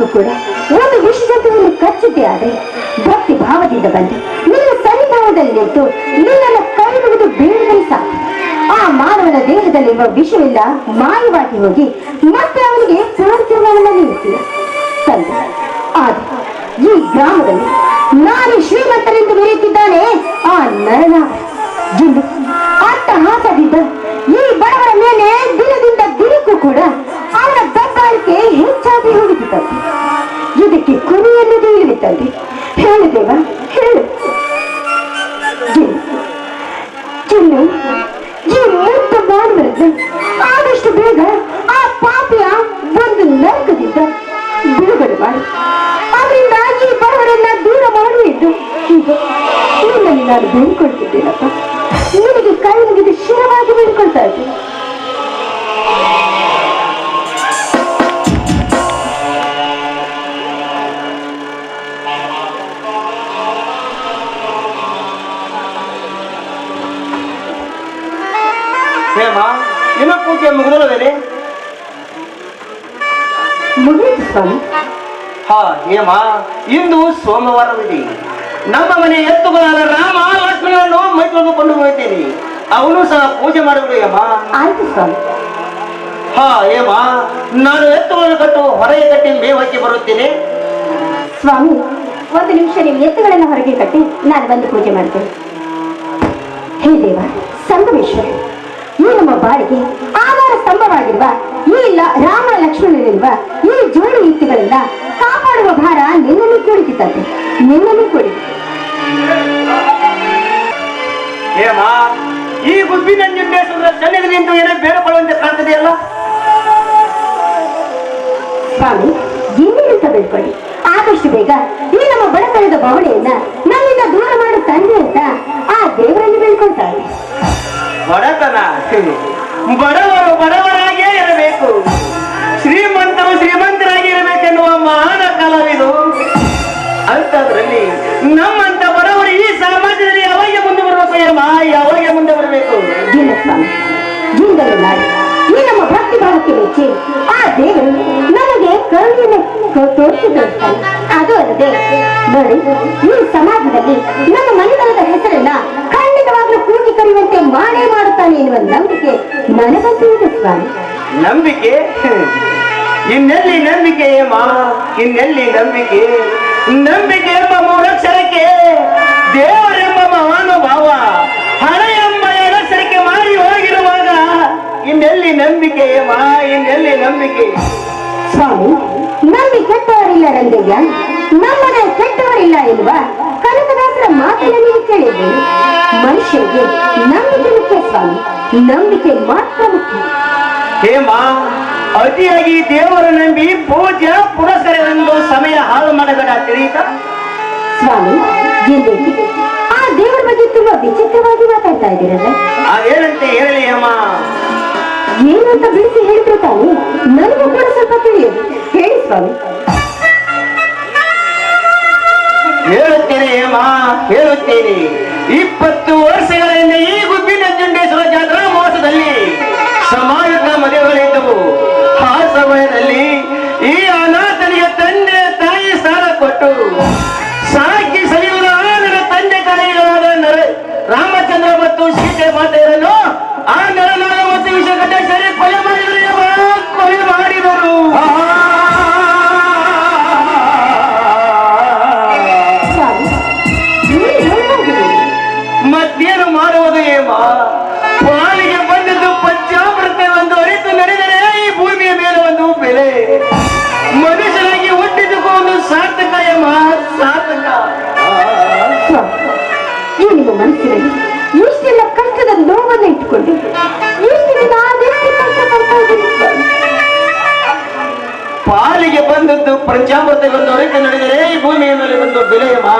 ಎಲ್ಲರಿಗೂ ಕೂಡ ಒಂದು ವಿಷಯದಂತೆ ಒಂದು ಕಚ್ಚಿದ್ದೆ ಆದರೆ ಭಕ್ತಿ ಭಾವದಿಂದ ಬಂದು. ನಿನ್ನ ಸನ್ನಿಧಾನದಲ್ಲಿ ನಿಂತು ನಿನ್ನನ್ನು ಕೈಬಿಡುವುದು ಬೇಡವೇ ಸಾಕು. ಆ ಮಾನವನ ದೇಹದಲ್ಲಿರುವ ವಿಷವೆಲ್ಲ ಮಾಯವಾಗಿ ಹೋಗಿ ಮತ್ತೆ ಅವನಿಗೆ ಪುನರ್ಜನ್ಮವನ್ನು ತಂದೆ, ಆದರೆ ಈ ಗ್ರಾಮದಲ್ಲಿ ನಾನು ಶ್ರೀಮಂತರೆಂದು ಮೆರೆಯುತ್ತಿದ್ದಾನೆ ಆ ನರನ ಜುಂಡು ಅಂತಹ ಹೇಮ ಇನ್ನು ಪೂಜೆ ಮುಗಿದಲ್ಲವೇನೆ? ಮುಗಿಯಿತು ಸ್ವಾಮಿ. ಹಾ ಹೇಮ ಇಂದು ಸೋಮವಾರವಿದೆ. ನಮ್ಮ ಮನೆ ಎತ್ತುಗಳಾದ ರಾಮ ಲಕ್ಷ್ಮಣನನ್ನು ಮೈತ್ರಿಕೊಂಡು ಹೋಗ್ತೀನಿ ಅವನು ಸಹ ಪೂಜೆ ಮಾಡುವುದು ಹೇಮ ಆಯ್ತು ಸ್ವಾಮಿ. ಹಾ ಏಮ? ನಾನು ಎತ್ತುಗಳನ್ನು ಕಟ್ಟು ಹೊರಗೆ ಕಟ್ಟಿ ಮೇವಕ್ಕೆ ಬರುತ್ತೇನೆ. ಸ್ವಾಮಿ ಒಂದು ನಿಮಿಷ ನೀವು ಎತ್ತುಗಳನ್ನು ಹೊರಗೆ ಕಟ್ಟಿ ನಾನು ಬಂದು ಪೂಜೆ ಮಾಡ್ತೇನೆ. ಹೇ ದೇವ ಸಂಗಮೇಶ್ವರ ಈ ನಮ್ಮ ಬಾಳಿಗೆ ಆಧಾರ ಸ್ತಂಭವಾಗಿರುವ ಈ ರಾಮ ಲಕ್ಷ್ಮಣನಿರುವ ಈ ಜೋಡಿ ನೀತಿಗಳೆಲ್ಲ ಕಾಪಾಡುವ ಭಾರ ನಿನ್ನನ್ನು ಕುಳಿತಿದ್ದಂತೆ ನಿನ್ನನ್ನು ಕೂಡಿ ಈ ಗುಬ್ಬಿನ ನಿರ್ದೇಶನದ ಸನ್ನಿಧಿ ನಿಂತು ಏನೋ ಬೇಡಕೊಳ್ಳುವಂತೆ ಕಾಣ್ತದೆಯಲ್ಲ? ಸ್ವಾಮಿ ಇನ್ನೇನಂತ ಬೇಡ್ಕೊಳ್ಳಿ ಆದಷ್ಟು ಬೇಗ ಈ ನಮ್ಮ ಬಡತನದ ಬವಣೆಯನ್ನ ಬಡತನ ಬಡವರು ಬಡವರಾಗಿಯೇ ಇರಬೇಕು. ಶ್ರೀಮಂತರು ಶ್ರೀಮಂತರಾಗಿ ಇರಬೇಕೆನ್ನುವ ಮಹಾನ ಕಾಲವಿದು ಅಂತದ್ರಲ್ಲಿ ನಮ್ಮಂತ ಬಡವರು ಈ ಸಮಾಜದಲ್ಲಿ ಯಾವಾಗ ಮುಂದೆ ಬರಬೇಕು ಎಂಬ ಮುಂದೆ ಬರಬೇಕು. ಈ ನಮ್ಮ ಭಕ್ತಿ ಭಾವಕ್ಕೆ ಮೆಚ್ಚಿ. ಆ ದೇವರು ನಮಗೆ ಕರುಣೆಯನ್ನು ತೋರಿಸಿದ ತೋರಿಸಿ ಅದು ಅಲ್ಲದೆ, ನೋಡಿ, ಈ ಸಮಾಜದಲ್ಲಿ ನಮ್ಮ ನಂಬಿಕೆ ನನಗಂತೂ ಇದೆ ಸ್ವಾಮಿ ನಂಬಿಕೆ ಇನ್ನೆಲ್ಲಿ ನಂಬಿಕೆ ಏಮ್ಮ ಇನ್ನೆಲ್ಲಿ ನಂಬಿಕೆ ನಂಬಿಕೆ ಎಂಬ ಮೂರಕ್ಷರಕ್ಕೆ ದೇವರೆಂಬ ಮಹಾನುಭಾವ ಹಣ ಎಂಬ ಎರಡಕ್ಷರಕ್ಕೆ ಮಾರಿ ಹೋಗಿರುವಾಗ ಇನ್ನೆಲ್ಲಿ ನಂಬಿಕೆ ಏಮ್ಮ ಇನ್ನೆಲ್ಲಿ ನಂಬಿಕೆ ಸ್ವಾಮಿ ನಂಬಿ ಕೆಟ್ಟವರಿಲ್ಲ ರಂಗಯ್ಯ ನಮ್ಮನೆ ಕೆಟ್ಟವರಿಲ್ಲ ಎನ್ನುವ ಕನಕದಾಸರ ಮಾತನ್ನು ನೀವು ಕೇಳಿದ್ದೀರಿ ಮನುಷ್ಯರಿಗೆ ನಂಬಿಕೆ ಮುಖ್ಯ ಸ್ವಾಮಿ. ನಂಬಿಕೆ ಮಾತ್ರ ಮುಖ್ಯ. ಹೇಮ ಅತಿಯಾಗಿ ದೇವರ ನಂಬಿ ಪೂಜ್ಯ ಪುರಸ್ಕಾರವೆಂದು ಸಮಯ ಹಾಳು ಮಾಡಬೇಡ ತಿಳಿಯಿತಾ ಸ್ವಾಮಿ ಎಂದೇಕೆ ಆ ದೇವರ ಬಗ್ಗೆ ತುಂಬಾ ವಿಚಿತ್ರವಾಗಿ ಮಾತಾಡ್ತಾ ಇದ್ದೀರಲ್ಲ. ಅದೇನಂತೆ ಹೇಳಿ ಅಮ್ಮ ಏನಂತ ಬಿಡಿಸಿ ಹೇಳಿದ್ರು ತಾನೆ? ನನಗೂ ಕೂಡ ಸ್ವಲ್ಪ ತಿಳಿಯೋದು. ಹೇಳಿ ಸ್ವಾಮಿ. ಹೇಳುತ್ತೇನೆ ಹೇಮ ಹೇಳುತ್ತೇನೆ. ಇಪ್ಪತ್ತು ವರ್ಷಗಳಿಂದ ಈ ಗುಬ್ಬಿನ ಚುಂಡೇಶ್ವರ ಜಾತ್ರಾ ಮಹೋತ್ಸವದಲ್ಲಿ ಮನಸ್ಸಿನಲ್ಲಿ ಇಷ್ಟೆಲ್ಲ ಕಷ್ಟದ ನೋವನ್ನು ಸ್ವಾಮಿ ಪಾಲಿಗೆ ಬಂದದ್ದು ಪ್ರಜಾಪತಿ ಬಂದು ಅರಿತು ನಡೆದರೆ ಈ ಭೂಮಿಯ ಮೇಲೆ ಒಂದು ಬೆಲೆಯಮ್ಮ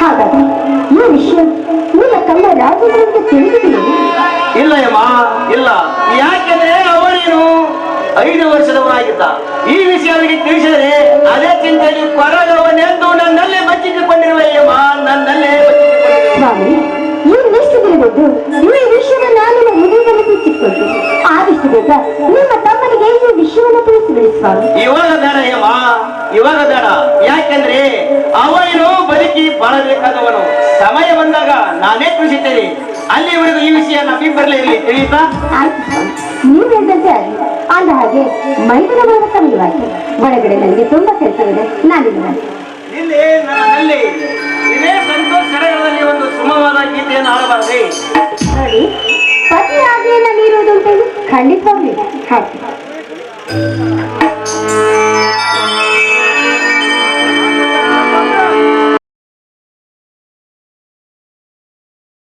ಹಾಗಾದ್ರೆ ಈ ವಿಷಯ ನಿಮ್ಮ ತಮ್ಮ ತಿಳಿದಿದೆಯೇ? ಇಲ್ಲ ಯಮ್ಮ ಇಲ್ಲ. ಯಾಕೆಂದ್ರೆ ಅವನೇನು ಐದು ವರ್ಷದವನಾಗಿದ್ದ ಈ ವಿಷಯ ಅವರಿಗೆ ತಿಳಿಸಿದರೆ ಅದೇ ಚಿಂತೆಯಲ್ಲಿ ಕೊರಗವನೆಂದು ನನ್ನಲ್ಲೇ ಬಚ್ಚಿಟ್ಟುಕೊಂಡಿರುವ ಯಮ್ಮ ನನ್ನಲ್ಲೇ ಸ್ವಾಮಿ ಇನ್ನೆಷ್ಟು ದಿನದ್ದು ಈ ವಿಷಯವನ್ನ ನಿಮ್ಮ ಹೃದಯದಲ್ಲಿ ಬಿಚ್ಚಿಟ್ಕೊಂಡು ಆದಷ್ಟು ಬೇಗ ನಿಮ್ಮ ತಮ್ಮನಿಗೆ ಈ ವಿಷಯವನ್ನು ತಿಳಿಸಿಬಿಡಿ ಸ್ವಾಮಿ. ಇವಾಗ ಬೇಡ ಯಮ್ಮ ಇವಾಗ ಬೇಡ. ಯಾಕೆಂದ್ರೆ ಅವನು ಬದುಕಿ ಬಾಳಬೇಕಾದವನು. ಸಮಯ ಬಂದಾಗ ನಾನೇ ತಿಳಿಸುತ್ತೇನೆ. ಅಲ್ಲಿವರೆಗೂ ಈ ವಿಷಯ ನಮ್ಮಿಬ್ಬರಲ್ಲೇ ಇರಲಿ ನೀವು ಹೇಳಿದಂತೆ ಆಗಲಿ ಅಂದ ಹಾಗೆ ಮೈದಿನ ಬರುವ ಸಮಯವಾಗಿ ಒಳಗಡೆ ನನಗೆ ತುಂಬಾ ಕೆಲಸವಿದೆ ನಾನಿಲ್ಲ ಇಲ್ಲಿ ನನ್ನಲ್ಲಿ ಇದೇ ಸಂತೋಷ ಸಡಗರದಲ್ಲಿ ಒಂದು ಸುಮವಾದ ಗೀತೆಯನ್ನು ಆಡಬಾರದೆ ನೋಡಿ ಪತಿ ಆಜ್ಞೆಯನ್ನ ಮೀರುವುದು ಅಂತ ಹೇಳಿ ಖಂಡಿತವಾಗ್ಲಿ ಹಾಕಿ